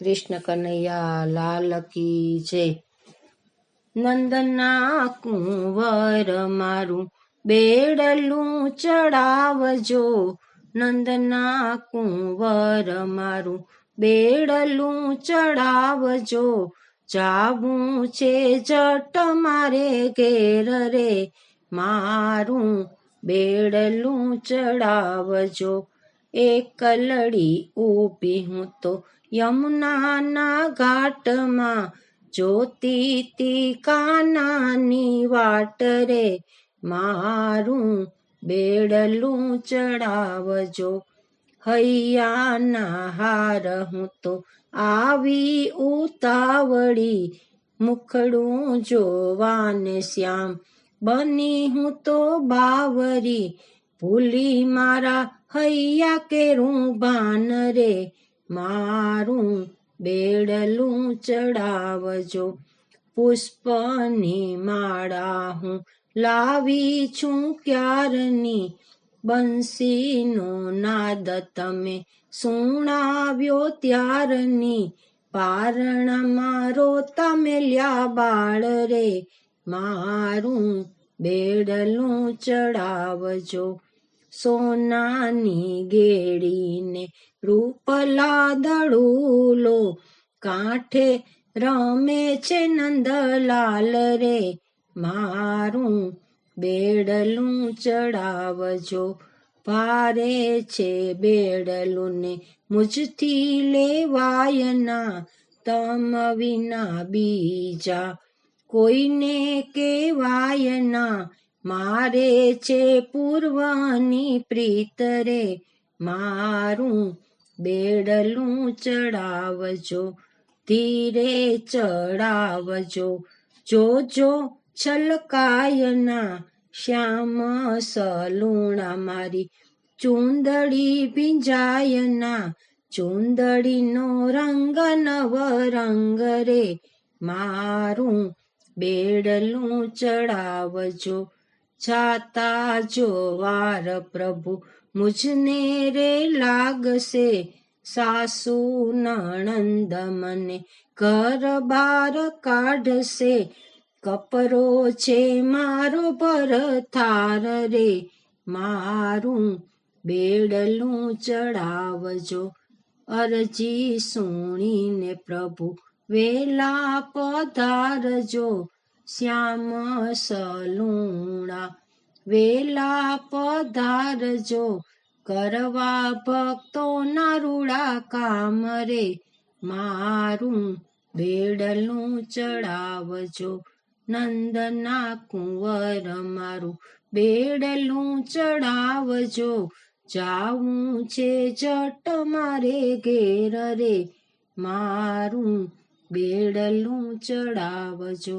કૃષ્ણ કનૈયા લાલ કી જય. નંદના કુંવર મારું બેડલું ચડાવજો. નંદના કુંવર મારું બેડલું ચડાવજો. જાવું છે જટ મારે ઘેર રે. મારું બેડલું ચડાવજો. એક લડી ઊભી હું તો યમુનાના ઘાટમાં જોતી તી કાનાની વાટ રે મારું બેડલું ચડાવજો હૈયાના હાર હું તો આવી ઉતાવળી મુખડું જોવાને શ્યામ બની હું તો બાવરી ભૂલી મારા હૈયા કેરું ભાન રે મારું બેડલું ચડાવજો. પુષ્પની માળા હું લાવી છું ક્યારની? બંસીનો નાદ તમે સુણાવ્યો ત્યારની? પારણ મારો તમે લ્યા બાળ રે. મારું બેડલું ચડાવજો. સોનાની ગેડીને રૂપલા દડુલો કાંઠે રમે છે નંદલાલ રે. મારું બેડલું ચડાવજો. ભારે છે બેડલું ને મુજથી લેવાયના તમ વિના બીજા કોઈને કેવાયના મારે છે પૂર્વની પ્રીત રે, મારું બેડલું ચડાવજો, ધીરે ચડાવજો, જોજો છલકાયના શ્યામ સલુણા મારી, ચુંદડી ભીંજાયના, ચુંદડીનો રંગ નવ રંગ રે, મારું બેડલું ચડાવજો જાતા જોવાર પ્રભુ મુજને રે લાગશે? સાસુ નણંદ મને ઘર બાર કાઢશે. કપરો છે મારો પર થાર રે. મારું બેડલું ચડાવજો. અરજી સુણીને પ્રભુ વેલા પધારજો. શ્યામ સલુણા, વેલા પધારજો, કરવા ભક્તો ના રૂડા કામ રે, મારું બેડલું ચડાવજો, નંદના કુંવર મારું બેડલું ચડાવજો જાવું છે જટ મારે ઘેર રે, મારું બેડલું ચડાવજો